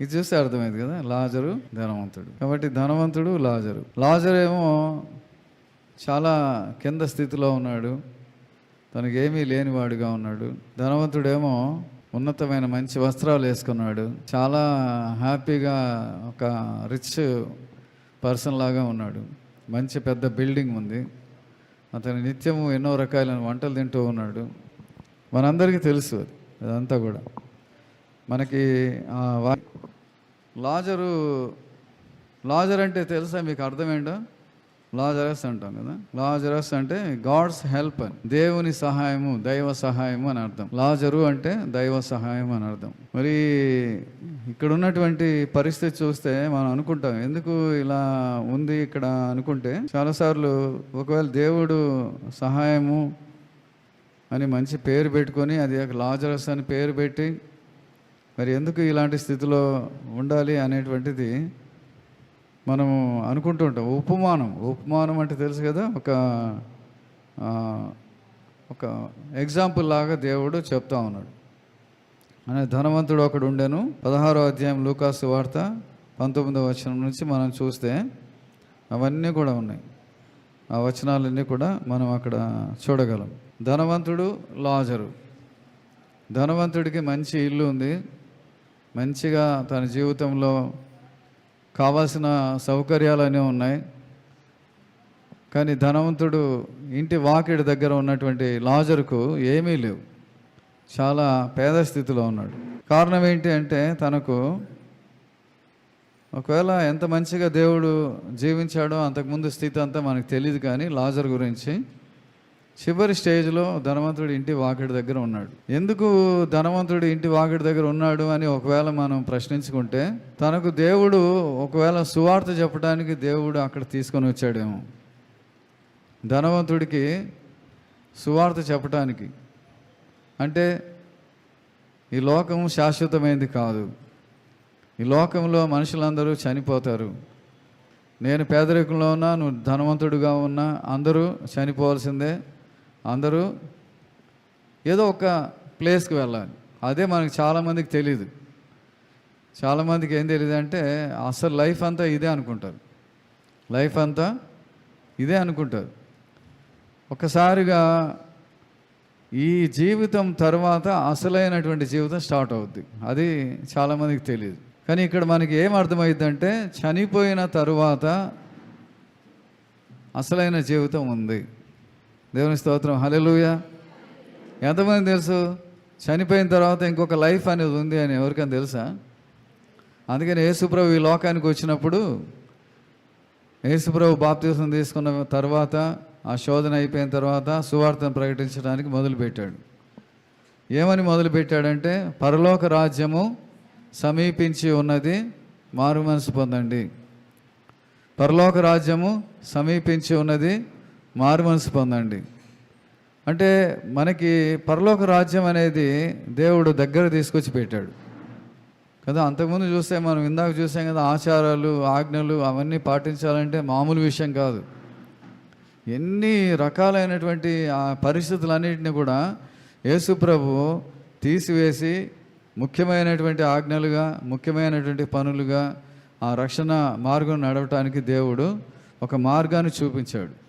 ఇది చూస్తే అర్థమైంది కదా? లాజరు ధనవంతుడు. కాబట్టి ధనవంతుడు లాజరు. లాజరు ఏమో చాలా కింద స్థితిలో ఉన్నాడు. తనకి ఏమీ లేనివాడుగా ఉన్నాడు. ధనవంతుడేమో ఉన్నతమైన మంచి వస్త్రాలు వేసుకున్నాడు. చాలా హ్యాపీగా ఒక రిచ్ పర్సన్ లాగా ఉన్నాడు. మంచి పెద్ద బిల్డింగ్ ఉంది. అతను నిత్యము ఎన్నో రకాలైన వంటలు తింటూ ఉన్నాడు. మనందరికీ తెలుసు అది. అదంతా కూడా. మనకి లాజరు లాజర్ అంటే తెలుసా మీకు అర్థం ఏంటో లాజరస్ అంటాం కదా? లాజరస్ అంటే గాడ్స్ హెల్ప్ అని దేవుని సహాయము దైవ సహాయము అని అర్థం. లాజరు అంటే దైవ సహాయం అని అర్థం. మరి ఇక్కడ ఉన్నటువంటి పరిస్థితి చూస్తే మనం అనుకుంటాం ఎందుకు ఇలా ఉంది ఇక్కడ అనుకుంటే చాలాసార్లు ఒకవేళ దేవుడు సహాయము అని మంచి పేరు పెట్టుకొని అది ఒక లాజరస్ అని పేరు పెట్టి మరి ఎందుకు ఇలాంటి స్థితిలో ఉండాలి అనేటువంటిది మనము అనుకుంటూ ఉంటాం. ఉపమానం ఉపమానం అంటే తెలుసు కదా ఒక ఒక ఎగ్జాంపుల్ లాగా దేవుడు చెప్తా ఉన్నాడు. అనే ధనవంతుడు ఒకడు ఉండెను. పదహారో అధ్యాయం లూకాసు వార్త పంతొమ్మిదో వచనం నుంచి మనం చూస్తే అవన్నీ కూడా ఉన్నాయి. ఆ వచనాలన్నీ కూడా మనం అక్కడ చూడగలం. ధనవంతుడు లాజరు. ధనవంతుడికి మంచి ఇల్లు ఉంది. మంచిగా తన జీవితంలో కావాల్సిన సౌకర్యాలన్నీ ఉన్నాయి. కానీ ధనవంతుడు ఇంటి వాకిడి దగ్గర ఉన్నటువంటి లాజరుకు ఏమీ లేవు. చాలా పేద స్థితిలో ఉన్నాడు. కారణం ఏంటి అంటే తనకు ఒకవేళ ఎంత మంచిగా దేవుడు జీవించాడో అంతకుముందు స్థితి అంతా మనకు తెలియదు కానీ లాజర్ గురించి చివరి స్టేజ్లో ధనవంతుడు ఇంటి వాకిడి దగ్గర ఉన్నాడు. ఎందుకు ధనవంతుడు ఇంటి వాకిడి దగ్గర ఉన్నాడు అని ఒకవేళ మనం ప్రశ్నించుకుంటే తనకు దేవుడు ఒకవేళ సువార్త చెప్పడానికి దేవుడు అక్కడ తీసుకొని వచ్చాడేమో. ధనవంతుడికి సువార్త చెప్పటానికి. అంటే ఈ లోకం శాశ్వతమైనది కాదు. ఈ లోకంలో మనుషులందరూ చనిపోతారు. నేను పేదరికంలో ఉన్నా నువ్వు ధనవంతుడిగా ఉన్నా అందరూ చనిపోవాల్సిందే. అందరూ ఏదో ఒక ప్లేస్కి వెళ్ళాలి. అదే మనకి చాలామందికి తెలియదు చాలామందికి ఏం తెలియదు అంటే అసలు లైఫ్ అంతా ఇదే అనుకుంటారు. లైఫ్ అంతా ఇదే అనుకుంటారు. ఒకసారిగా ఈ జీవితం తర్వాత అసలైనటువంటి జీవితం స్టార్ట్ అవుద్ది. అది చాలామందికి తెలియదు కానీ ఇక్కడ మనకి ఏం అర్థమైందంటే చనిపోయిన తరువాత అసలైన జీవితం ఉంది. దేవుని స్తోత్రం. హలెలుయ ఎంతమంది తెలుసు? చనిపోయిన తర్వాత ఇంకొక లైఫ్ అనేది ఉంది అని ఎవరికైనా తెలుసా? అందుకని యేసుప్రభు ఈ లోకానికి వచ్చినప్పుడు యేసుప్రభు బాప్తీసం తీసుకున్న తర్వాత ఆ శోధన అయిపోయిన తర్వాత సువార్తను ప్రకటించడానికి మొదలుపెట్టాడు. ఏమని మొదలుపెట్టాడంటే పరలోక రాజ్యము సమీపించి ఉన్నది మారు మనసు పొందండి. పరలోక రాజ్యము సమీపించి ఉన్నది మారు మనసు పొందండి. అంటే మనకి పరలోక రాజ్యం అనేది దేవుడు దగ్గర తీసుకొచ్చి పెట్టాడు. కదా అంతకుముందు చూస్తే మనం ఇందాక చూసాం కదా ఆచారాలు ఆజ్ఞలు అవన్నీ పాటించాలంటే మామూలు విషయం కాదు. ఎన్ని రకాలైనటువంటి ఆ పరిస్థితులన్నింటినీ కూడా యేసుప్రభు తీసివేసి ముఖ్యమైనటువంటి ఆజ్ఞలుగా ముఖ్యమైనటువంటి పనులుగా ఆ రక్షణ మార్గం నడవటానికి దేవుడు ఒక మార్గాన్ని చూపించాడు.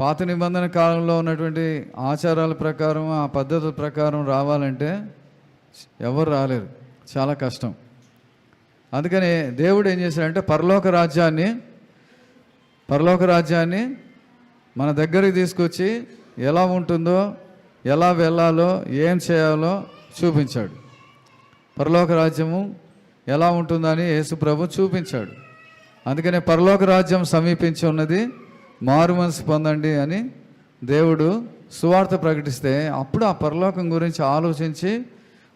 పాత నిబంధన కాలంలో ఉన్నటువంటి ఆచారాల ప్రకారం ఆ పద్ధతుల ప్రకారం రావాలంటే ఎవరు రాలేరు. చాలా కష్టం. అందుకని దేవుడు ఏం చేశాడంటే పరలోక రాజ్యాన్ని పరలోక రాజ్యాన్ని మన దగ్గరికి తీసుకొచ్చి ఎలా ఉంటుందో ఎలా వెళ్ళాలో ఏం చేయాలో చూపించాడు. పరలోక రాజ్యము ఎలా ఉంటుందని యేసు ప్రభు చూపించాడు. అందుకనే పరలోక రాజ్యం సమీపించి ఉన్నది మారు మనసు పొందండి అని దేవుడు సువార్త ప్రకటిస్తే అప్పుడు ఆ పరలోకం గురించి ఆలోచించి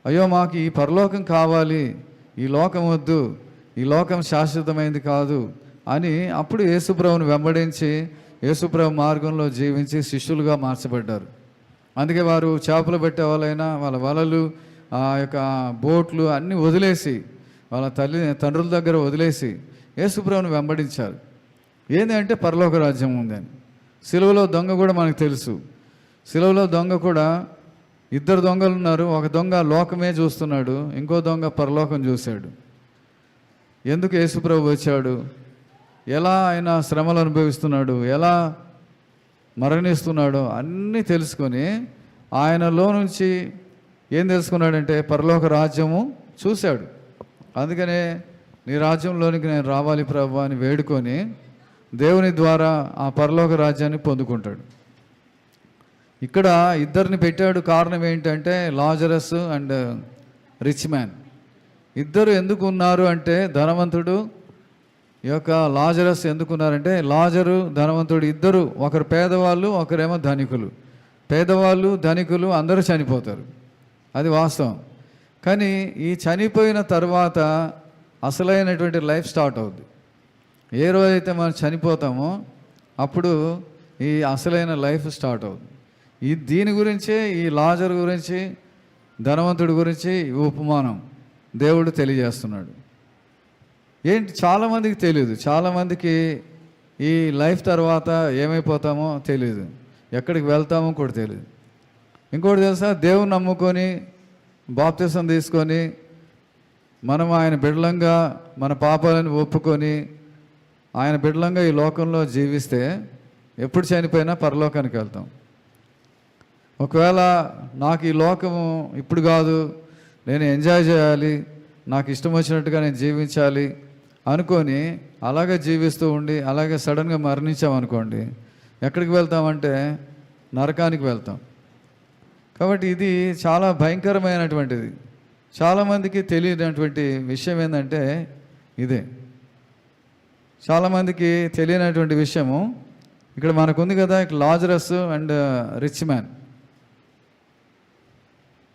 అయ్యో మాకు ఈ పరలోకం కావాలి ఈ లోకం వద్దు ఈ లోకం శాశ్వతమైంది కాదు అని అప్పుడు యేసుప్రభుని వెంబడించి యేసుప్రభు మార్గంలో జీవించి శిష్యులుగా మార్చబడ్డారు. అందుకే వారు చేపలు పెట్టే వాళ్ళైనా వాళ్ళ వలలు ఆ యొక్క బోట్లు అన్నీ వదిలేసి వాళ్ళ తల్లి తండ్రుల దగ్గర వదిలేసి యేసుప్రభుని వెంబడించారు. ఏంటంటే పరలోక రాజ్యం ఉందని సిలువలో దొంగ కూడా మనకు తెలుసు. సిలువలో దొంగ కూడా ఇద్దరు దొంగలు ఉన్నారు. ఒక దొంగ లోకమే చూస్తున్నాడు. ఇంకో దొంగ పరలోకం చూశాడు. ఎందుకు యేసుప్రభు వచ్చాడు? ఎలా ఆయన శ్రమలు అనుభవిస్తున్నాడు? ఎలా మరణిస్తున్నాడో అన్నీ తెలుసుకొని ఆయనలో నుంచి ఏం తెలుసుకున్నాడంటే పరలోక రాజ్యము చూశాడు. అందుకనే నీ రాజ్యంలోనికి నేను రావాలి ప్రభు అని వేడుకొని దేవుని ద్వారా ఆ పరలోక రాజ్యాన్ని పొందుకుంటాడు. ఇక్కడ ఇద్దరిని పెట్టాడు కారణం ఏంటంటే లాజరస్ అండ్ రిచ్ మ్యాన్. ఇద్దరు ఎందుకు ఉన్నారు అంటే ధనవంతుడు ఈ యొక్క లాజరస్ ఎందుకు ఉన్నారంటే లాజరు ధనవంతుడు ఇద్దరు ఒకరు పేదవాళ్ళు ఒకరేమో ధనికులు. పేదవాళ్ళు ధనికులు అందరూ చనిపోతారు. అది వాస్తవం. కానీ ఈ చనిపోయిన తర్వాత అసలైనటువంటి లైఫ్ స్టార్ట్ అవుద్ది. ఏ రోజైతే మనం చనిపోతామో అప్పుడు ఈ అసలైన లైఫ్ స్టార్ట్ అవుతుంది. ఈ దీని గురించే ఈ లాజర్ గురించి ధనవంతుడి గురించి ఈ ఉపమానం దేవుడు తెలియజేస్తున్నాడు. ఏంటి? చాలామందికి తెలియదు చాలామందికి ఈ లైఫ్ తర్వాత ఏమైపోతామో తెలియదు ఎక్కడికి వెళ్తామో కూడా తెలియదు ఇంకోటి తెలుసా? దేవుని నమ్ముకొని బాప్తిసం తీసుకొని మనం ఆయన బిడ్డలంగా మన పాపాలను ఒప్పుకొని ఆయన బిడ్డలంగా ఈ లోకంలో జీవిస్తే ఎప్పుడు చనిపోయినా పరలోకానికి వెళ్తాం. ఒకవేళ నాకు ఈ లోకము ఇప్పుడు కాదు నేను ఎంజాయ్ చేయాలి నాకు ఇష్టం వచ్చినట్టుగా నేను జీవించాలి అనుకొని అలాగే జీవిస్తూ ఉండి అలాగే సడన్గా మరణించామనుకోండి ఎక్కడికి వెళ్తామంటే నరకానికి వెళ్తాం. కాబట్టి ఇది చాలా భయంకరమైనటువంటిది. చాలామందికి తెలియనటువంటి విషయం ఏంటంటే ఇదే. చాలామందికి తెలియనటువంటి విషయము ఇక్కడ మనకుంది కదా ఇక్కడ Lazarus and rich man.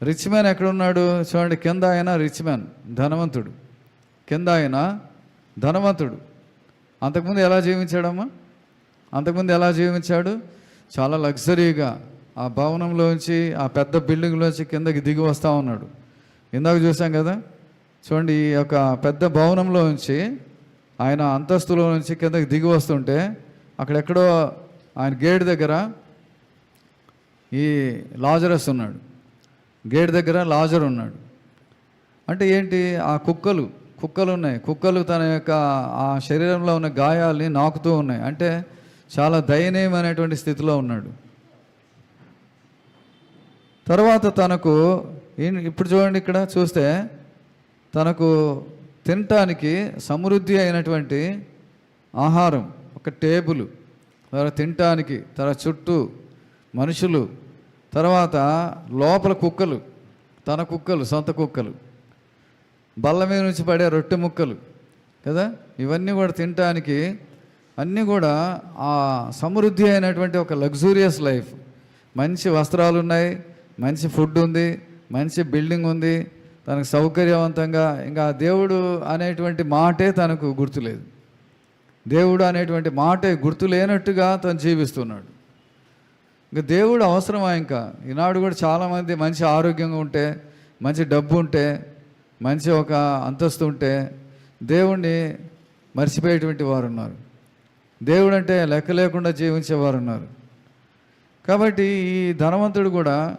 Rich man ఎక్కడ ఉన్నాడు చూడండి కింద ఆయన రిచ్ మ్యాన్ ధనవంతుడు. కింద ఆయన ధనవంతుడు. అంతకుముందు ఎలా జీవించాడమ్మా? అంతకుముందు ఎలా జీవించాడు? చాలా లగ్జరీగా ఆ భవనంలోంచి ఆ పెద్ద బిల్డింగ్లోంచి కిందకి దిగి వస్తూ ఉన్నాడు. ఇందాక చూసాం కదా చూడండి ఈ యొక్క పెద్ద భవనంలో నుంచి ఆయన అంతస్తులో నుంచి కిందకి దిగి వస్తుంటే అక్కడెక్కడో ఆయన గేట్ దగ్గర ఈ లాజరస్ ఉన్నాడు. గేట్ దగ్గర లాజర్ ఉన్నాడు. అంటే ఏంటి? ఆ కుక్కలు కుక్కలు ఉన్నాయి. కుక్కలు తన యొక్క ఆ శరీరంలో ఉన్న గాయాల్ని నాకుతూ ఉన్నాయి. అంటే చాలా దయనీయమైనటువంటి స్థితిలో ఉన్నాడు. తర్వాత తనకు ఇప్పుడు చూడండి ఇక్కడ చూస్తే తనకు తినటానికి సమృద్ధి అయినటువంటి ఆహారం ఒక టేబుల్. తర్వాత తినటానికి తర్వాత చుట్టూ మనుషులు తర్వాత లోపల కుక్కలు తన కుక్కలు సొంత కుక్కలు. బల్ల మీద నుంచి పడే రొట్టె ముక్కలు కదా? ఇవన్నీ కూడా తినటానికి అన్నీ కూడా ఆ సమృద్ధి అయినటువంటి ఒక లగ్జూరియస్ లైఫ్ మంచి వస్త్రాలు ఉన్నాయి మంచి ఫుడ్ ఉంది మంచి బిల్డింగ్ ఉంది తనకు సౌకర్యవంతంగా ఇంకా దేవుడు అనేటువంటి మాటే తనకు గుర్తులేదు. దేవుడు అనేటువంటి మాటే గుర్తు లేనట్టుగా తను జీవిస్తున్నాడు. ఇంకా దేవుడు అవసరమా ఇంకా? ఈనాడు కూడా చాలామంది మంచి ఆరోగ్యంగా ఉంటే మంచి డబ్బు ఉంటే మంచి ఒక అంతస్తు ఉంటే దేవుణ్ణి మర్చిపోయేటువంటి వారు ఉన్నారు దేవుడు అంటే లెక్క లేకుండా జీవించేవారు ఉన్నారు కాబట్టి ఈ ధనవంతుడు కూడా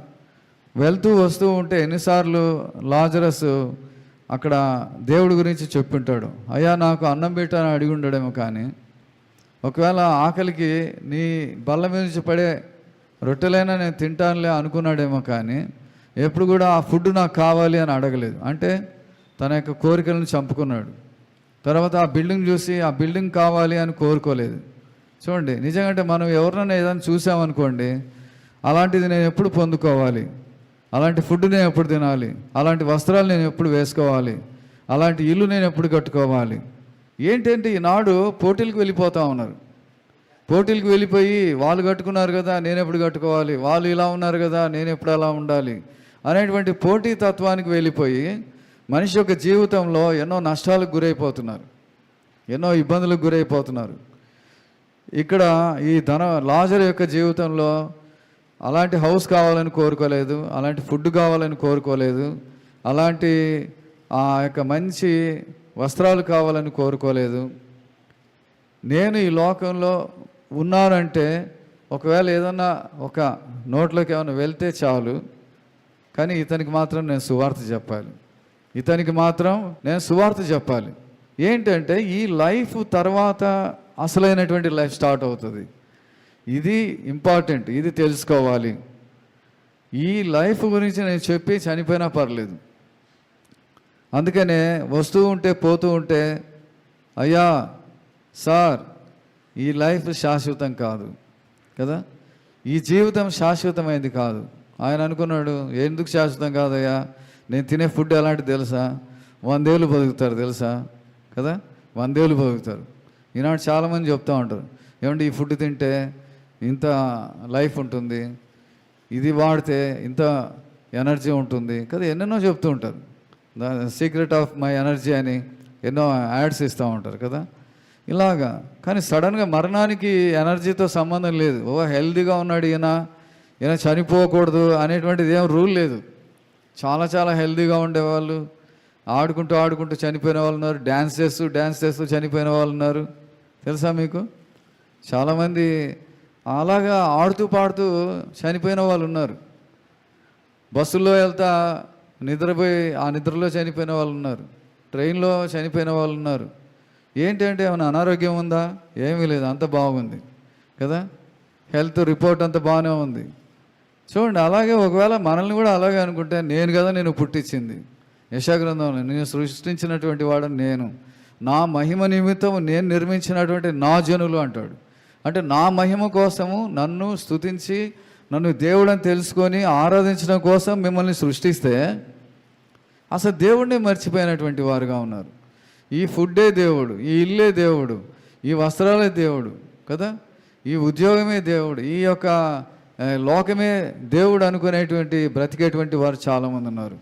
వెళ్తూ వస్తూ ఉంటే ఎన్నిసార్లు లాజరస్ అక్కడ దేవుడి గురించి చెప్పుంటాడు. అయ్యా నాకు అన్నం పెట్టని అడిగి ఉండడేమో కానీ ఒకవేళ ఆకలికి నీ బల్ల మీద నుంచి పడే రొట్టెలైనా నేను తింటానులే అనుకున్నాడేమో కానీ ఎప్పుడు కూడా ఆ ఫుడ్ నాకు కావాలి అని అడగలేదు. అంటే తన యొక్క కోరికలను చంపుకున్నాడు. తర్వాత ఆ బిల్డింగ్ చూసి ఆ బిల్డింగ్ కావాలి అని కోరుకోలేదు. చూడండి నిజంగా మనం ఎవరినైనా ఏదైనా చూసామనుకోండి అలాంటిది నేను ఎప్పుడు పొందుకోవాలి? అలాంటి ఫుడ్ నేను ఎప్పుడు తినాలి? అలాంటి వస్త్రాలు నేను ఎప్పుడు వేసుకోవాలి? అలాంటి ఇల్లు నేను ఎప్పుడు కట్టుకోవాలి? ఏంటంటే ఈనాడు పోటీలకు వెళ్ళిపోతూ ఉన్నారు. పోటీలకు వెళ్ళిపోయి వాళ్ళు కట్టుకున్నారు కదా నేను ఎప్పుడు కట్టుకోవాలి? వాళ్ళు ఇలా ఉన్నారు కదా నేను ఎప్పుడు అలా ఉండాలి? అనేటువంటి పోటీ తత్వానికి వెళ్ళిపోయి మనిషి యొక్క జీవితంలో ఎన్నో నష్టాలకు గురైపోతున్నారు. ఎన్నో ఇబ్బందులకు గురైపోతున్నారు. ఇక్కడ ఈ ధన లాజర్ యొక్క జీవితంలో అలాంటి హౌస్ కావాలని కోరుకోలేదు అలాంటి ఫుడ్ కావాలని కోరుకోలేదు అలాంటి ఆ యొక్క మంచి వస్త్రాలు కావాలని కోరుకోలేదు. నేను ఈ లోకంలో ఉన్నానంటే ఒకవేళ ఏదన్నా ఒక నోట్లోకి ఏమైనా వెళ్తే చాలు కానీ ఇతనికి మాత్రం నేను సువార్త చెప్పాలి. ఇతనికి మాత్రం నేను సువార్త చెప్పాలి. ఏంటంటే ఈ లైఫ్ తర్వాత అసలైనటువంటి లైఫ్ స్టార్ట్ అవుతుంది. ఇది ఇంపార్టెంట్ ఇది తెలుసుకోవాలి. ఈ లైఫ్ గురించి నేను చెప్పి చనిపోయినా పర్లేదు. అందుకనే వస్తూ ఉంటే పోతూ ఉంటే అయ్యా సార్ ఈ లైఫ్ శాశ్వతం కాదు. కదా? ఈ జీవితం శాశ్వతమైంది కాదు. ఆయన అనుకున్నాడు ఎందుకు శాశ్వతం కాదయ్యా? నేను తినే ఫుడ్ ఎలాంటి తెలుసా? వందేళ్ళు బతుకుతారు తెలుసా? కదా? వందేళ్ళు బతుకుతారు. ఈనాడు చాలామంది చెప్తూ ఉంటారు ఏమంటే ఈ ఫుడ్ తింటే ఇంత లైఫ్ ఉంటుంది. ఇది వాడితే ఇంత ఎనర్జీ ఉంటుంది. కదా ఎన్నెన్నో చెప్తూ ఉంటారు. The secret of my energy అని ఎన్నో యాడ్స్ ఇస్తూ ఉంటారు కదా. ఇలాగా. కానీ సడన్గా మరణానికి ఎనర్జీతో సంబంధం లేదు. ఓ హెల్దీగా ఉన్నాడు ఈయన. ఈయన చనిపోకూడదు అనేటువంటిది ఏం రూల్ లేదు. చాలా చాలా హెల్దీగా ఉండేవాళ్ళు. ఆడుకుంటూ ఆడుకుంటూ చనిపోయిన వాళ్ళు ఉన్నారు. డ్యాన్స్ చేస్తూ డ్యాన్స్ చేస్తూ చనిపోయిన వాళ్ళు ఉన్నారు. తెలుసా మీకు? చాలామంది అలాగా ఆడుతూ పాడుతూ చనిపోయిన వాళ్ళు ఉన్నారు. బస్సుల్లో వెళ్తా నిద్రపోయి ఆ నిద్రలో చనిపోయిన వాళ్ళు ఉన్నారు. ట్రైన్లో చనిపోయిన వాళ్ళు ఉన్నారు. ఏంటంటే ఏమైనా అనారోగ్యం ఉందా? ఏమీ లేదు అంత బాగుంది. కదా? హెల్త్ రిపోర్ట్ అంత బాగానే ఉంది. చూడండి అలాగే ఒకవేళ మనల్ని కూడా అలాగే అనుకుంటే నేను కదా నేను పుట్టించింది. యశాగ్రంథంలో నేను సృష్టించినటువంటి వాడు నేను. నా మహిమ నిమిత్తం నేను నిర్మించినటువంటి నా జనులు అంటాడు. అంటే నా మహిమ కోసము నన్ను స్తుతించి నన్ను దేవుడని తెలుసుకొని ఆరాధించడం కోసం మిమ్మల్ని సృష్టిస్తే అసలు దేవుడిని మర్చిపోయినటువంటి వారుగా ఉన్నారు. ఈ ఫుడ్డే దేవుడు ఈ ఇల్లే దేవుడు ఈ వస్త్రాలే దేవుడు కదా? ఈ ఉద్యోగమే దేవుడు ఈ యొక్క లోకమే దేవుడు అనుకునేటువంటి బ్రతికేటువంటి వారు చాలామంది ఉన్నారు.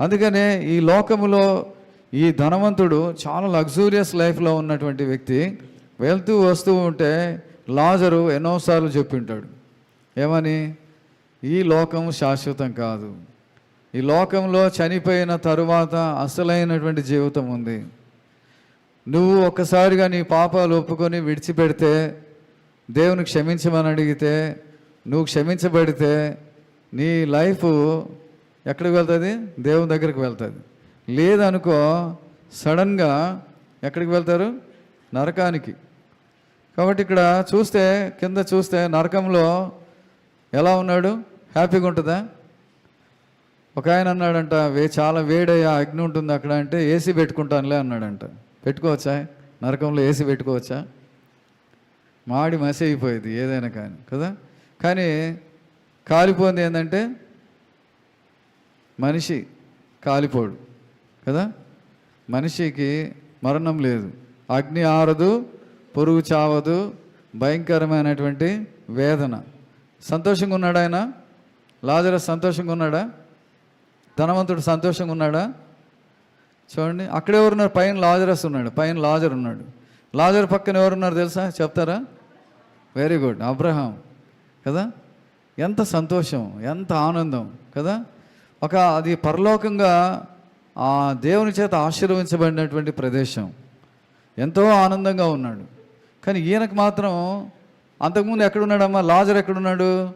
అందుకనే ఈ లోకములో ఈ ధనవంతుడు చాలా లగ్జూరియస్ లైఫ్లో ఉన్నటువంటి వ్యక్తి వెళ్తూ వస్తూ ఉంటే లాజరు ఎన్నోసార్లు చెప్పింటాడు. ఏమని? ఈ లోకం శాశ్వతం కాదు. ఈ లోకంలో చనిపోయిన తరువాత అసలైనటువంటి జీవితం ఉంది. నువ్వు ఒక్కసారిగా నీ పాపాలు ఒప్పుకొని విడిచిపెడితే దేవుని క్షమించమని అడిగితే నువ్వు క్షమించబడితే నీ లైఫ్ ఎక్కడికి వెళ్తుంది? దేవుని దగ్గరికి వెళ్తుంది. లేదనుకో సడన్గా ఎక్కడికి వెళ్తారు? నరకానికి. కాబట్టి ఇక్కడ చూస్తే కింద చూస్తే నరకంలో ఎలా ఉన్నాడు? హ్యాపీగా ఉంటుందా? ఒక ఆయన అన్నాడంట వే చాలా వేడయ్యా అగ్ని ఉంటుంది అక్కడ అంటే ఏసీ పెట్టుకుంటానులే అన్నాడంట. పెట్టుకోవచ్చా? నరకంలో ఏసీ పెట్టుకోవచ్చా? మాడి మసి అయిపోయేది ఏదైనా కానీ కదా? కానీ కాలిపోయింది ఏంటంటే మనిషి కాలిపోడు కదా? మనిషికి మరణం లేదు. అగ్ని ఆరదు పొరుగు చావదు భయంకరమైనటువంటి వేదన. సంతోషంగా ఉన్నాడా ఆయన? లాజరస్ సంతోషంగా ఉన్నాడా ధనవంతుడు సంతోషంగా ఉన్నాడా చూడండి అక్కడ ఎవరున్నారు? పైన లాజరస్ ఉన్నాడు పైన లాజర్ ఉన్నాడు. లాజర్ పక్కన ఎవరున్నారు తెలుసా? చెప్తారా? Very good Abraham. కదా? ఎంత సంతోషం ఎంత ఆనందం కదా? ఒక అది పరలోకంగా ఆ దేవుని చేత ఆశీర్వించబడినటువంటి ప్రదేశం. ఎంతో ఆనందంగా ఉన్నాడు. కానీ ఈయనకు మాత్రం అంతకుముందు ఎక్కడున్నాడమ్మా? లాజర్ ఎక్కడున్నాడు?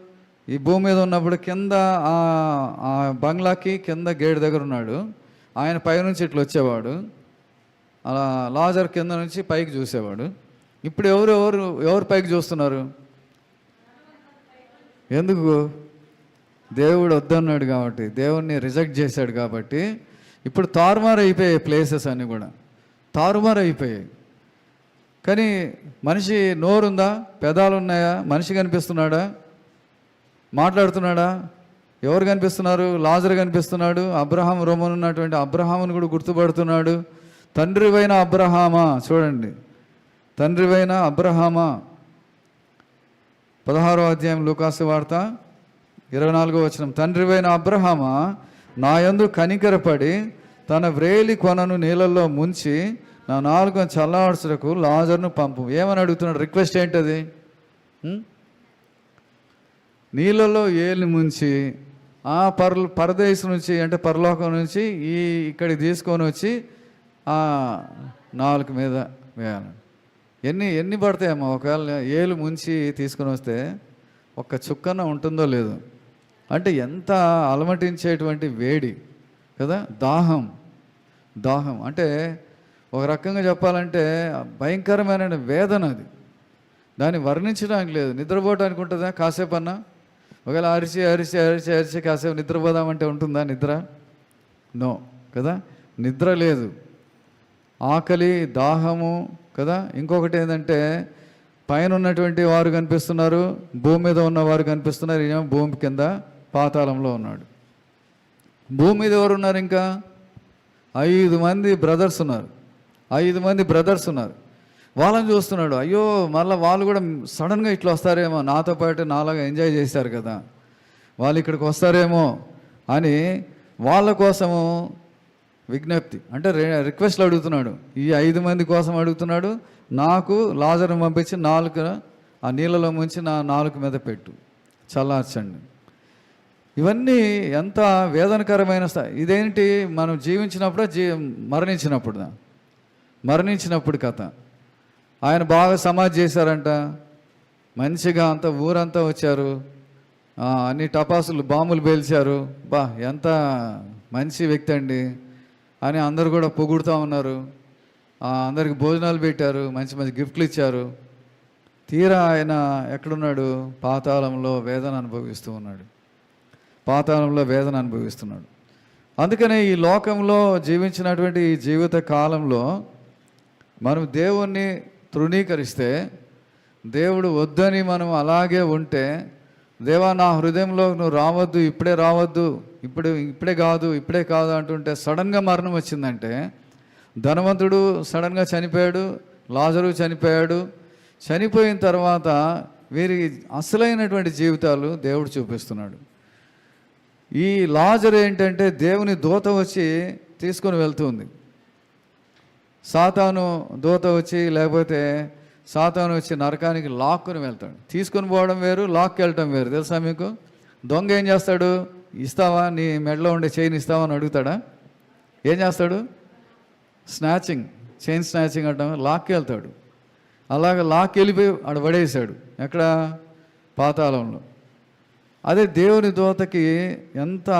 ఈ భూమి మీద ఉన్నప్పుడు కింద ఆ బంగ్లాకి కింద గేట్ దగ్గర ఉన్నాడు. ఆయన పైనుంచి ఇట్లా వచ్చేవాడు. అలా లాజర్ కింద నుంచి పైకి చూసేవాడు. ఇప్పుడు ఎవరు ఎవరు ఎవరు పైకి చూస్తున్నారు? ఎందుకు? దేవుడు వద్దన్నాడు కాబట్టి దేవుణ్ణి రిజెక్ట్ చేశాడు కాబట్టి. ఇప్పుడు తారుమారు అయిపోయాయి ప్లేసెస్ అన్నీ కూడా. తారుమారు అయిపోయాయి. కానీ మనిషి నోరుందా? పెదాలు ఉన్నాయా మనిషి కనిపిస్తున్నాడా? మాట్లాడుతున్నాడా? ఎవరు కనిపిస్తున్నారు? లాజర్ కనిపిస్తున్నాడు? అబ్రహాం రోమన్ ఉన్నటువంటి అబ్రహామును కూడా గుర్తుపడుతున్నాడు. తండ్రివైన అబ్రహామా? చూడండి. తండ్రివైన అబ్రహామా? పదహారో అధ్యాయం లూకాసు వార్త ఇరవై నాలుగో వచనం. తండ్రివైన అబ్రహామా నా యందు కనికరపడి తన వ్రేలి కొనను నీళ్ళల్లో ముంచి నా నాలుగు చల్లార్చులకు లాజర్ను పంపు. ఏమని అడుగుతున్నాడు? రిక్వెస్ట్ ఏంటది? నీళ్ళలో ఏళ్ళు ముంచి ఆ పర్ పరదేశం నుంచి అంటే పరలోకం నుంచి ఈ ఇక్కడికి తీసుకొని వచ్చి ఆ నాలుగు మీద వేయాలి. ఎన్ని ఎన్ని పడతాయమ్మా? ఒకవేళ ఏలు ముంచి తీసుకొని వస్తే ఒక్క చుక్కన ఉంటుందో లేదో. అంటే ఎంత అలమటించేటువంటి వేడి కదా? దాహం. దాహం. అంటే ఒక రకంగా చెప్పాలంటే భయంకరమైన వేదన అది. దాన్ని వర్ణించడానికి లేదు. నిద్రపోవటానికి ఉంటుందా? కాసేపు అన్నా? ఒకవేళ అరిచి అరిచి అరిచి అరిచి కాసేపు నిద్రపోదామంటే ఉంటుందా నిద్ర? నో. కదా? నిద్ర లేదు. ఆకలి దాహము కదా? ఇంకొకటి ఏంటంటే పైన ఉన్నటువంటి వారు కనిపిస్తున్నారు భూమి మీద ఉన్నవారు కనిపిస్తున్నారు ఈయన భూమి కింద పాతాళంలో ఉన్నాడు. భూమి మీద ఎవరు ఉన్నారు ఇంకా? ఐదు మంది బ్రదర్స్ ఉన్నారు. ఐదు మంది బ్రదర్స్ ఉన్నారు. వాళ్ళని చూస్తున్నాడు. అయ్యో మళ్ళీ వాళ్ళు కూడా సడన్గా ఇట్లా వస్తారేమో. నాతో పాటు నాలాగా ఎంజాయ్ చేశారు కదా. వాళ్ళు ఇక్కడికి వస్తారేమో అని వాళ్ళ కోసము విజ్ఞప్తి. అంటే రి- రిక్వెస్ట్లు అడుగుతున్నాడు. ఈ ఐదు మంది కోసం అడుగుతున్నాడు. నాకు లాజర్ని పంపించి నాలుగు ఆ నీళ్ళలో ముంచి నా నాలుగు మీద పెట్టు. చల్లార్చండి. ఇవన్నీ ఎంత వేదనకరమైన స్థా ఇదేంటి? మనం జీవించినప్పుడు జీ మరణించినప్పుడు మరణించినప్పుడు కథ. ఆయన బాగా సమాధి చేశారంట. మంచిగా అంత ఊరంతా వచ్చారు. అన్ని టపాసులు బాంబులు పేల్చారు. బా ఎంత మంచి వ్యక్తి అండి అని అందరు కూడా పొగుడుతూ ఉన్నారు. అందరికి భోజనాలు పెట్టారు మంచి మంచి గిఫ్ట్లు ఇచ్చారు. తీరా ఆయన ఎక్కడున్నాడు? పాతాళంలో వేదన అనుభవిస్తూ ఉన్నాడు. పాతాళంలో వేదన అనుభవిస్తున్నాడు. అందుకనే ఈ లోకంలో జీవించినటువంటి ఈ జీవిత కాలంలో మనం దేవుణ్ణి తృణీకరిస్తే దేవుడు వద్దని మనం అలాగే ఉంటే దేవా నా హృదయంలో నువ్వు రావద్దు ఇప్పుడే రావద్దు ఇప్పుడు ఇప్పుడే కాదు ఇప్పుడే కాదు అంటుంటే సడన్గా మరణం వచ్చిందంటే ధనవంతుడు సడన్గా చనిపోయాడు లాజరు చనిపోయాడు చనిపోయిన తర్వాత వీరి అసలైనటువంటి జీవితాలు దేవుడు చూపిస్తున్నాడు. ఈ లాజర్ ఏంటంటే దేవుని దూత వచ్చి తీసుకొని వెళ్తుంది సాతాను దూత వచ్చి లేకపోతే సాతాను వచ్చి నరకానికి లాక్కుని వెళ్తాడు. తీసుకొని పోవడం వేరు లాక్కి వెళ్ళటం వేరు. తెలుసా మీకు? దొంగ ఏం చేస్తాడు? ఇస్తావా? నీ మెడలో ఉండే చైన్ ఇస్తావా అని అడుగుతాడా? ఏం చేస్తాడు? స్నాచింగ్ చైన్ స్నాచింగ్ అంటాం. లాక్కి వెళ్తాడు అలాగ లాక్కి వెళ్ళిపోయి ఆడ పడేసాడు ఎక్కడ? పాతాళంలో. అదే దేవుని దూతకి ఎంత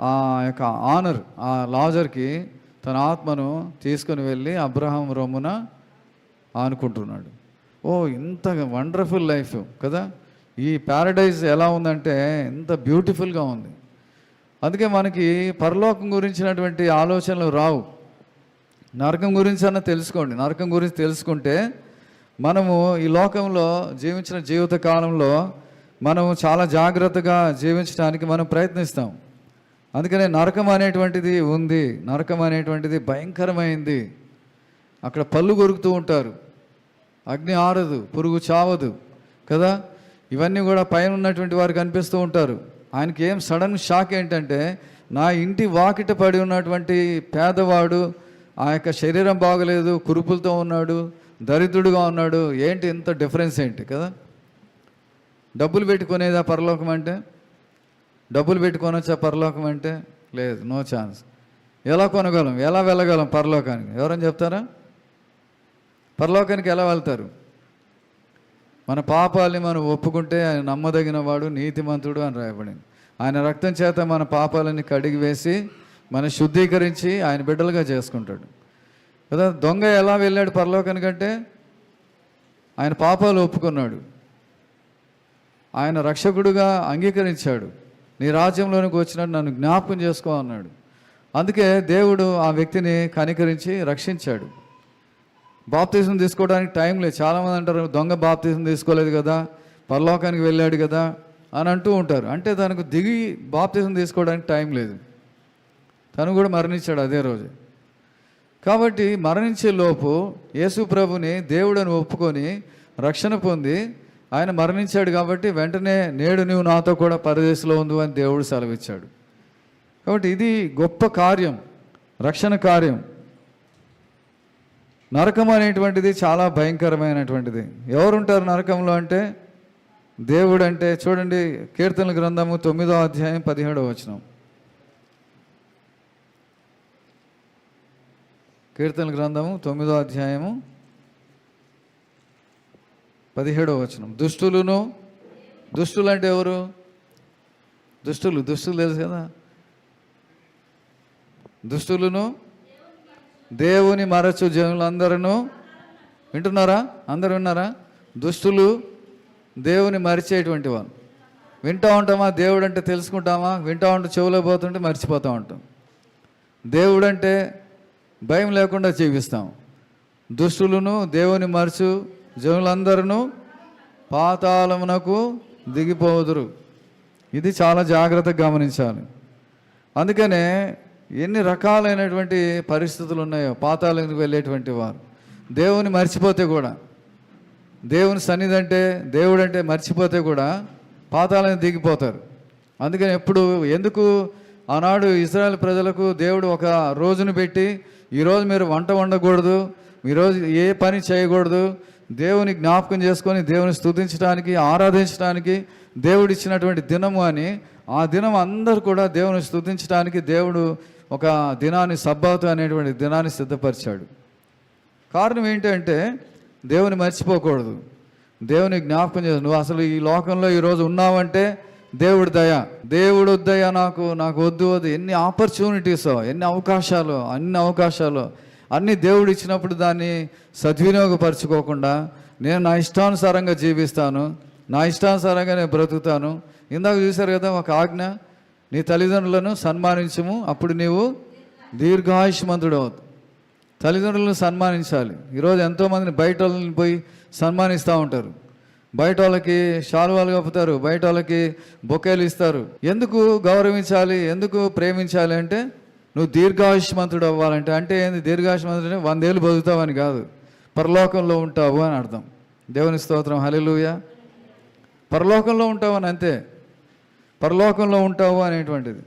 ఆ యొక్క ఆనర్ ఆ లాజర్కి తన ఆత్మను తీసుకుని వెళ్ళి అబ్రహాం రొమ్మున ఆనుకుంటున్నాడు. ఓ ఇంత వండర్ఫుల్ లైఫ్ కదా? ఈ ప్యారడైజ్ ఎలా ఉందంటే ఎంత బ్యూటిఫుల్గా ఉంది. అందుకే మనకి పరలోకం గురించినటువంటి ఆలోచనలు రావు. నరకం గురించి అన్న తెలుసుకోండి. నరకం గురించి తెలుసుకుంటే మనము ఈ లోకంలో జీవించిన జీవిత కాలంలో మనము చాలా జాగ్రత్తగా జీవించడానికి మనం ప్రయత్నిస్తాం. అందుకనే నరకం అనేటువంటిది ఉంది నరకం అనేటువంటిది భయంకరమైంది. అక్కడ పళ్ళు కొరుకుతూ ఉంటారు. అగ్ని ఆరదు పురుగు చావదు కదా? ఇవన్నీ కూడా పైన ఉన్నటువంటి వారు కనిపిస్తూ ఉంటారు. ఆయనకి ఏం సడన్ షాక్ ఏంటంటే నా ఇంటి వాకిట పడి ఉన్నటువంటి పేదవాడు ఆ యొక్క శరీరం బాగలేదు కురుపులతో ఉన్నాడు దరిద్రుడుగా ఉన్నాడు ఏంటి ఇంత డిఫరెన్స్ ఏంటి కదా? డబ్బులు పెట్టుకునేదా పరలోకం అంటే? డబ్బులు పెట్టుకొనొచ్చా పరలోకం అంటే లేదు నో ఛాన్స్ ఎలా కొనగలం? ఎలా వెళ్ళగలం పరలోకానికి? ఎవరని చెప్తారా? పరలోకానికి ఎలా వెళ్తారు? మన పాపాలని మనం ఒప్పుకుంటే ఆయన నమ్మదగిన వాడు నీతిమంతుడు అని రాయబడింది. ఆయన రక్తం చేత మన పాపాలని కడిగి వేసి మన శుద్ధీకరించి ఆయన బిడ్డలుగా చేసుకుంటాడు. కదా దొంగ ఎలా వెళ్ళాడు పరలోకానికంటే? ఆయన పాపాలు ఒప్పుకున్నాడు. ఆయన రక్షకుడుగా అంగీకరించాడు. నీ రాజ్యంలోనికి వచ్చినట్టు నన్ను జ్ఞాపకం చేసుకో అన్నాడు. అందుకే దేవుడు ఆ వ్యక్తిని కనికరించి రక్షించాడు. బాప్తీసం తీసుకోవడానికి టైం లేదు. చాలామంది అంటారు దొంగ బాప్తీసం తీసుకోలేదు కదా పరలోకానికి వెళ్ళాడు కదా అని అంటూ ఉంటారు. అంటే తనకు దిగి బాప్తీసం తీసుకోవడానికి టైం లేదు. తను కూడా మరణించాడు అదే రోజు. కాబట్టి మరణించే లోపు యేసు ప్రభుని దేవుడని ఒప్పుకొని రక్షణ పొంది ఆయన మరణించాడు కాబట్టి వెంటనే నేడు నువ్వు నాతో కూడా పరదేశంలో ఉంది అని దేవుడు సెలవిచ్చాడు. కాబట్టి ఇది గొప్ప కార్యం రక్షణ కార్యం. నరకం అనేటువంటిది చాలా భయంకరమైనటువంటిది. ఎవరుంటారు నరకంలో అంటే? దేవుడు అంటే చూడండి కీర్తనల గ్రంథము తొమ్మిదో అధ్యాయం పదిహేడవ వచనం. కీర్తన గ్రంథము తొమ్మిదో అధ్యాయము పదిహేడవ వచనం. దుష్టులను దుష్టులు అంటే ఎవరు? దుష్టులు దుష్టులు తెలుసు కదా? దుష్టులను దేవుని మరచు జనులందరూ వింటున్నారా? అందరు విన్నారా? దుష్టులు దేవుని మరిచేటువంటి వాళ్ళు వింటూ ఉంటామా? దేవుడు అంటే తెలుసుకుంటామా? వింటూ ఉంటే చెవులో పోతుంటే మర్చిపోతూ ఉంటాం. దేవుడు అంటే భయం లేకుండా జీవిస్తాం. దుష్టులను దేవుని మరచు జనులందరూ పాతాళమునకు దిగిపోదురు. ఇది చాలా జాగ్రత్తగా గమనించాలి. అందుకనే ఎన్ని రకాలైనటువంటి పరిస్థితులు ఉన్నాయో పాతాళానికి వెళ్ళేటువంటి వారు దేవుని మర్చిపోతే కూడా దేవుని సన్నిధి అంటే దేవుడు అంటే మర్చిపోతే కూడా పాతాళానికి దిగిపోతారు. అందుకని ఎప్పుడు ఎందుకు ఆనాడు ఇస్రాయల్ ప్రజలకు దేవుడు ఒక రోజును పెట్టి ఈరోజు మీరు వంట వండకూడదు ఈరోజు ఏ పని చేయకూడదు దేవుని జ్ఞాపకం చేసుకొని దేవుని స్థుతించడానికి ఆరాధించడానికి దేవుడు ఇచ్చినటువంటి దినము అని ఆ దినం అందరు కూడా దేవుని స్థుతించడానికి దేవుడు ఒక దినాన్ని సబ్బాతు అనేటువంటి దినాన్ని సిద్ధపరిచాడు. కారణం ఏంటంటే దేవుని మర్చిపోకూడదు. దేవుని జ్ఞాపకం చేసి నువ్వు అసలు ఈ లోకంలో ఈరోజు ఉన్నావంటే దేవుడి దయ దేవుడు దయ నాకు నాకు వద్దు వద్దు. ఎన్ని ఆపర్చునిటీసో ఎన్ని అవకాశాలు అన్ని అవకాశాలు అన్ని దేవుడు ఇచ్చినప్పుడు దాన్ని సద్వినియోగపరచుకోకుండా నేను నా ఇష్టానుసారంగా జీవిస్తాను నా ఇష్టానుసారంగా నేను బ్రతుకుతాను. ఇందాక చూశారు కదా ఒక ఆజ్ఞ నీ తల్లిదండ్రులను సన్మానించము అప్పుడు నీవు దీర్ఘాయుష్మంతుడు అవుతావు. తల్లిదండ్రులను సన్మానించాలి. ఈరోజు ఎంతోమందిని బయట వాళ్ళని పోయి సన్మానిస్తూ ఉంటారు. బయట వాళ్ళకి శాలువాలు కప్పుతారు బయట వాళ్ళకి బొకేలు ఇస్తారు. ఎందుకు గౌరవించాలి ఎందుకు ప్రేమించాలి అంటే నువ్వు దీర్ఘాయుష్మంతుడు అవ్వాలంటే అంటే ఏంది? దీర్ఘాయుష్మంతుడు అంటే వందేళ్ళు బతుకుతావని కాదు. పరలోకంలో ఉంటావు అని అర్థం. దేవుని స్తోత్రం. హలిలుయ పరలోకంలో ఉంటావు అని అంతే. పరలోకంలో ఉంటావు అనేటువంటిది.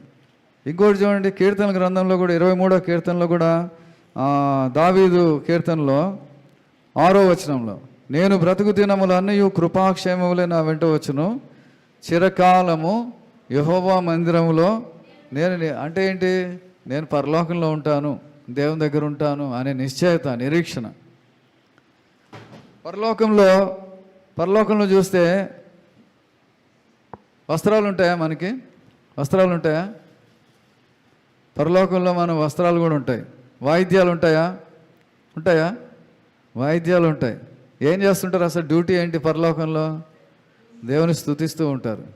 ఇంకోటి చూడండి కీర్తన గ్రంథంలో కూడా ఇరవై మూడో కీర్తనలో కూడా దావీదు కీర్తనలో ఆరో వచనంలో నేను బ్రతుకు దినములు అన్నయు కృపాక్షేమములే నా వెంట వచ్చును. చిరకాలము యహోవా మందిరములో నేను అంటే ఏంటి? నేను పరలోకంలో ఉంటాను దేవుని దగ్గర ఉంటాను అనే నిశ్చయత నిరీక్షణ. పరలోకంలో పరలోకంలో చూస్తే వస్త్రాలు ఉంటాయా మనకి? వస్త్రాలు ఉంటాయా? పరలోకంలో మన వస్త్రాలు కూడా ఉంటాయి. వాయిద్యాలు ఉంటాయా? ఉంటాయా? వాయిద్యాలు ఉంటాయి. ఏం చేస్తుంటారు అసలు డ్యూటీ ఏంటి పరలోకంలో? దేవుని స్థుతిస్తూ ఉంటారు.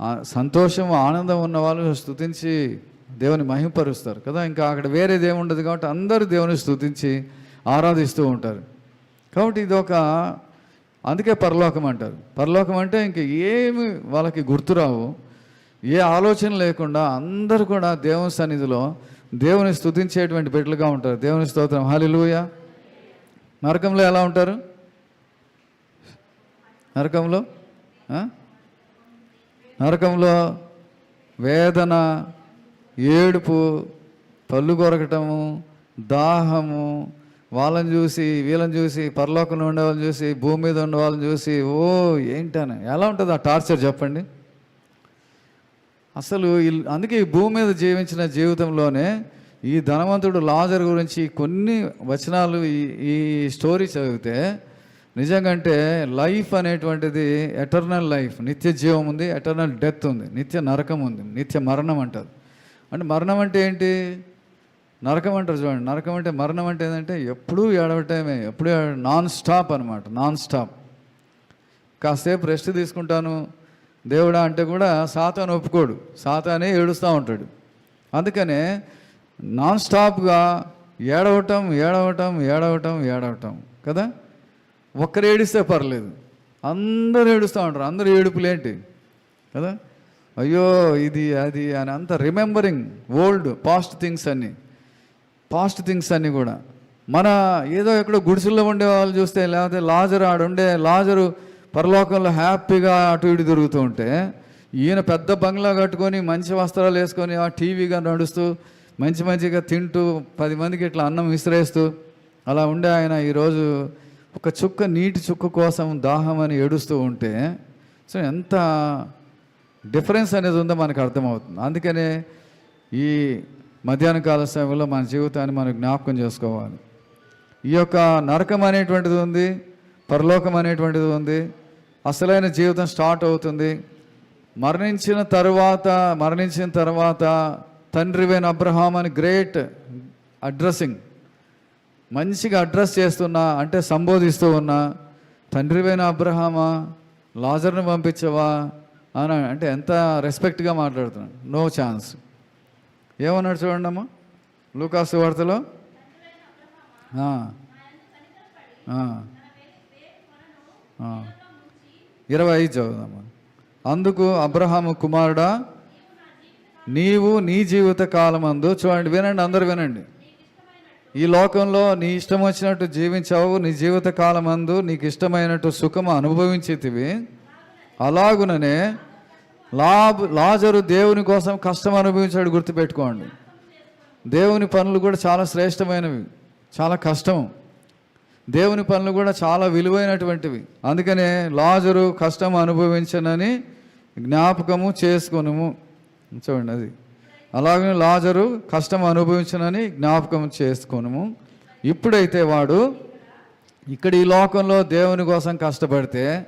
ఆ సంతోషం ఆనందం ఉన్న వాళ్ళు స్తుతించి దేవుని మహింపరుస్తారు కదా. ఇంకా అక్కడ వేరే ఉండదు కాబట్టి అందరూ దేవుని స్థుతించి ఆరాధిస్తూ ఉంటారు. కాబట్టి ఇది ఒక అందుకే పరలోకం అంటారు. పరలోకం అంటే ఇంక ఏమి వాళ్ళకి గుర్తురావు ఏ ఆలోచన లేకుండా అందరూ కూడా దేవుని సన్నిధిలో దేవుని స్థుతించేటువంటి బిడ్డలుగా ఉంటారు. దేవుని స్తోత్రం. హాలిలుయ నరకంలో ఎలా ఉంటారు? నరకంలో? నరకంలో వేదన ఏడుపు పళ్ళు కొరకటము దాహము వాళ్ళని చూసి వీళ్ళని చూసి పరలోకంలో ఉండే వాళ్ళని చూసి భూమి మీద ఉండే వాళ్ళని చూసి ఓ ఏంటని? ఎలా ఉంటుంది ఆ టార్చర్ చెప్పండి. అసలు అందుకే ఈ భూమి మీద జీవించిన జీవితంలోనే ఈ ధనవంతుడు లాజర్ గురించి కొన్ని వచనాలు ఈ ఈ స్టోరీ చదివితే నిజంగంటే లైఫ్ అనేటువంటిది ఎటర్నల్ లైఫ్. నిత్య జీవం ఉంది ఎటర్నల్ డెత్ ఉంది నిత్య నరకం ఉంది నిత్య మరణం అంటారు. అంటే మరణం అంటే ఏంటి? నరకం అంటారు చూడండి. నరకం అంటే మరణం అంటే ఏంటంటే ఎప్పుడూ ఏడవటమే ఎప్పుడూ నాన్ స్టాప్ అనమాట నాన్ స్టాప్ కాసేపు రెస్ట్ తీసుకుంటాను. దేవుడా అంటే కూడా సాతాను ఒప్పుకోడు. సాతానే ఏడుస్తూ ఉంటాడు. అందుకనే నాన్ స్టాప్గా ఏడవటం ఏడవటం ఏడవటం ఏడవటం కదా? ఒక్కరు ఏడిస్తే పర్లేదు. అందరూ ఏడుస్తూ ఉంటారు. అందరూ ఏడుపులేంటి కదా? అయ్యో ఇది అది అని అంత రిమెంబరింగ్ ఓల్డ్ పాస్ట్ థింగ్స్ అన్ని. పాస్ట్ థింగ్స్ అన్నీ కూడా. మన ఏదో ఎక్కడో గుడిసెల్లో ఉండే వాళ్ళు చూస్తే లేకపోతే లాజరు ఆడు ఉండే లాజరు పరలోకంలో హ్యాపీగా అటు ఇటు తిరుగుతూ ఉంటే ఈయన పెద్ద బంగ్లా కట్టుకొని మంచి వస్త్రాలు వేసుకొని ఆ టీవీగా నడుస్తూ మంచి మంచిగా తింటూ పది మందికి ఇట్లా అన్నం విసిరేస్తూ అలా ఉండే ఆయన ఈరోజు ఒక చుక్క నీటి చుక్క కోసం దాహం అని ఏడుస్తూ ఉంటే సో ఎంత డిఫరెన్స్ అనేది ఉందో మనకు అర్థమవుతుంది. అందుకనే ఈ మధ్యాహ్న కాల సమయంలో మన జీవితాన్ని మనం జ్ఞాపకం చేసుకోవాలి. ఈ యొక్క నరకం అనేటువంటిది ఉంది పరలోకం అనేటువంటిది ఉంది అసలైన జీవితం స్టార్ట్ అవుతుంది. మరణించిన తర్వాత మరణించిన తర్వాత తండ్రివైన అబ్రహాం అని గ్రేట్ అడ్రస్సింగ్ మంచిగా అడ్రస్ చేస్తున్నా అంటే సంబోధిస్తూ ఉన్నా తండ్రివైన అబ్రహామా లాజర్ను పంపించవా అవునా? అంటే ఎంత రెస్పెక్ట్గా మాట్లాడుతున్నాడు? నో ఛాన్స్ ఏమన్నాడు చూడండి అమ్మా? లూకాసు వార్తలో? ఇరవై ఐదు చదువుదామా? అందుకు అబ్రహాము కుమారుడా నీవు నీ జీవిత కాలమందు చూడండి వినండి అందరు వినండి. ఈ లోకంలో నీ ఇష్టం వచ్చినట్టు జీవించావు నీ జీవిత కాలమందు నీకు ఇష్టమైనట్టు సుఖం అనుభవించేతివి అలాగుననే లాబ్ లాజరు దేవుని కోసం కష్టం అనుభవించాడు గుర్తుపెట్టుకోండి. దేవుని పనులు కూడా చాలా శ్రేష్టమైనవి చాలా కష్టం. దేవుని పనులు కూడా చాలా విలువైనటువంటివి. అందుకనే లాజరు కష్టం అనుభవించనని జ్ఞాపకము చేసుకొనుము. చూడండి అది. అలాగే లాజరు కష్టం అనుభవించనని జ్ఞాపకం చేసుకొనుము. ఇప్పుడైతే వాడు ఇక్కడ ఈ లోకంలో దేవుని కోసం కష్టపడితే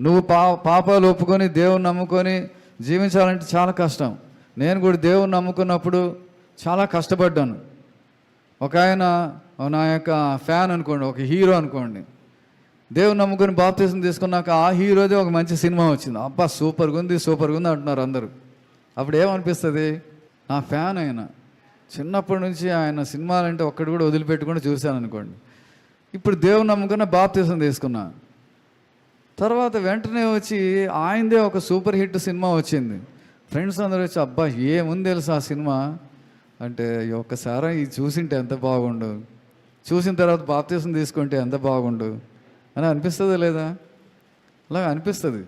నువ్వు పా పాపాలు ఒప్పుకొని దేవుని నమ్ముకొని జీవించాలంటే చాలా కష్టం. నేను కూడా దేవుని నమ్ముకున్నప్పుడు చాలా కష్టపడ్డాను. ఒక ఆయన నా యొక్క ఫ్యాన్ అనుకోండి ఒక హీరో అనుకోండి. దేవుని నమ్ముకొని బాప్తీసం తీసుకున్నాక ఆ హీరోదే ఒక మంచి సినిమా వచ్చింది. అబ్బా సూపర్గా ఉంది సూపర్గా ఉంది అంటున్నారు అందరూ. అప్పుడు ఏమనిపిస్తుంది? నా ఫ్యాన్ ఆయన. చిన్నప్పటి నుంచి ఆయన సినిమాలంటే ఒక్కటి కూడా వదిలిపెట్టకుండా చూశాను అనుకోండి. ఇప్పుడు దేవుని నమ్ముకున్న బాప్తీసం తీసుకున్నాను తర్వాత వెంటనే వచ్చి ఆయనదే ఒక సూపర్ హిట్ సినిమా వచ్చింది. ఫ్రెండ్స్ అందరూ వచ్చి అబ్బా ఏముంది తెలుసు ఆ సినిమా? అంటే ఒక్కసారి ఇది చూసింటే ఎంత బాగుండు. చూసిన తర్వాత బాప్తీసం తీసుకుంటే ఎంత బాగుండు. అని అనిపిస్తుందా లేదా? అలా అనిపిస్తుంది.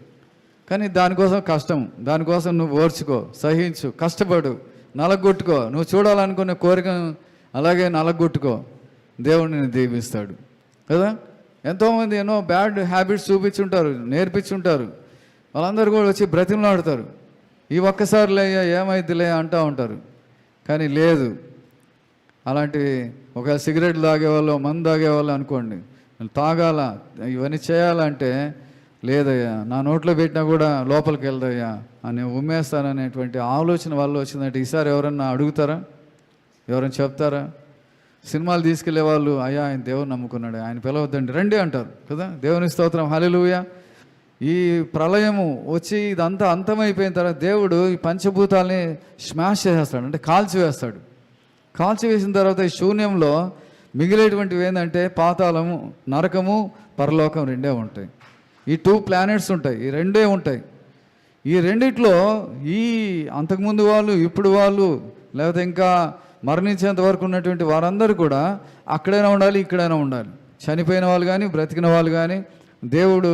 కానీ దానికోసం కష్టం. దానికోసం నువ్వు ఓర్చుకో సహించు కష్టపడు నలగొట్టుకో. నువ్వు చూడాలనుకునే కోరిక అలాగే నలగొట్టుకో. దేవుడిని నేను దీవిస్తాడు. కదా? ఎంతోమంది ఎన్నో బ్యాడ్ హ్యాబిట్స్ చూపించుంటారు నేర్పించుంటారు. వాళ్ళందరూ కూడా వచ్చి బ్రతిమలాడతారు. ఈ ఒక్కసారిలే అయ్యా ఏమైద్దిలే అంటూ ఉంటారు. కానీ లేదు. అలాంటివి ఒక సిగరెట్ తాగేవాళ్ళు మందు తాగేవాళ్ళు అనుకోండి. తాగాల ఇవన్నీ చేయాలంటే లేదయ్యా నా నోట్లో పెట్టినా కూడా లోపలికి వెళ్దయ్యా అని ఉమ్మేస్తాననేటువంటి ఆలోచన వాళ్ళు వచ్చిందంటే ఈసారి ఎవరన్నా అడుగుతారా? ఎవరైనా చెప్తారా? సినిమాలు తీసుకెళ్ళే వాళ్ళు అయ్యా ఆయన దేవుని నమ్ముకున్నాడు ఆయన పిలవద్దండి రండి అంటారు కదా? దేవుని స్తోత్రం హల్లెలూయా. ఈ ప్రళయము వచ్చి ఇదంతా అంతమైపోయిన తర్వాత దేవుడు ఈ పంచభూతాల్ని స్మాష్ చేసేస్తాడు అంటే కాల్చివేస్తాడు. కాల్చివేసిన తర్వాత ఈ శూన్యంలో మిగిలేటువంటివి ఏంటంటే పాతాళము నరకము పరలోకం రెండే ఉంటాయి. ఈ టూ ప్లానెట్స్ ఉంటాయి ఈ రెండే ఉంటాయి. ఈ రెండిట్లో ఈ అంతకుముందు వాళ్ళు ఇప్పుడు వాళ్ళు లేకపోతే ఇంకా మరణించేంత వరకు ఉన్నటువంటి వారందరూ కూడా అక్కడైనా ఉండాలి ఇక్కడైనా ఉండాలి. చనిపోయిన వాళ్ళు కానీ బ్రతికిన వాళ్ళు కానీ దేవుడు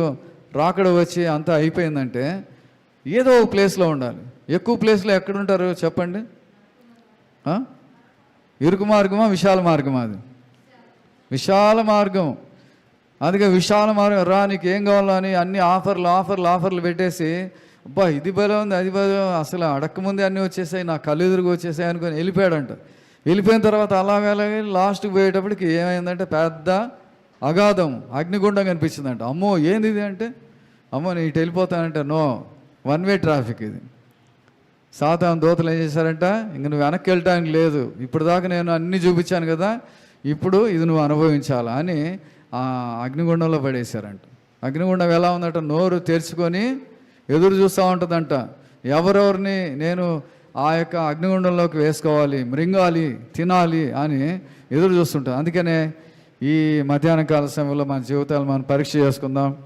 రాకడ వచ్చి అంతా అయిపోయిందంటే ఏదో ఒక ప్లేస్లో ఉండాలి. ఎక్కువ ప్లేస్లో ఎక్కడుంటారు చెప్పండి? ఇరుకు మార్గమా విశాల మార్గమా అది? విశాల మార్గం. అందుకే విశాల మార్గం రా నీకు ఏం కావాలో అని అన్ని ఆఫర్లు ఆఫర్లు ఆఫర్లు పెట్టేసి అబ్బా ఇది బలం ఉంది అది బలం అసలు అడక్కముందే అన్నీ వచ్చేసాయి నా కళ్ళు ఎదురుగా వచ్చేసాయి అనుకొని వెళ్ళిపోయాడంట. వెళ్ళిపోయిన తర్వాత అలా వెళ్ళి లాస్ట్కి పోయేటప్పటికి ఏమైందంటే పెద్ద అగాధం అగ్నిగుండం కనిపించిందంట అమ్మో ఏంది ఇది అంటే? అమ్మో నేను ఇటు వెళ్ళిపోతానంటే నో వన్ వే ట్రాఫిక్ ఇది. సాతం దోతలు ఏం చేశారంట? ఇంక నువ్వు వెనక్కి వెళ్ళటానికి లేదు. ఇప్పుడు దాకా నేను అన్ని చూపించాను కదా ఇప్పుడు ఇది నువ్వు అనుభవించాలా అని ఆ అగ్నిగుండంలో పడేశారంట. అగ్నిగుండం ఎలా ఉందంట? నోరు తెరుచుకొని ఎదురు చూస్తూ ఉంటుందంట. ఎవరెవరిని నేను ఆ యొక్క అగ్నిగుండంలోకి వేసుకోవాలి మృంగాలి తినాలి అని ఎదురు చూస్తుంటాం అందుకనే ఈ మధ్యాహ్న కాల సమయంలో మన జీవితాలు మనం పరీక్ష చేసుకుందాం.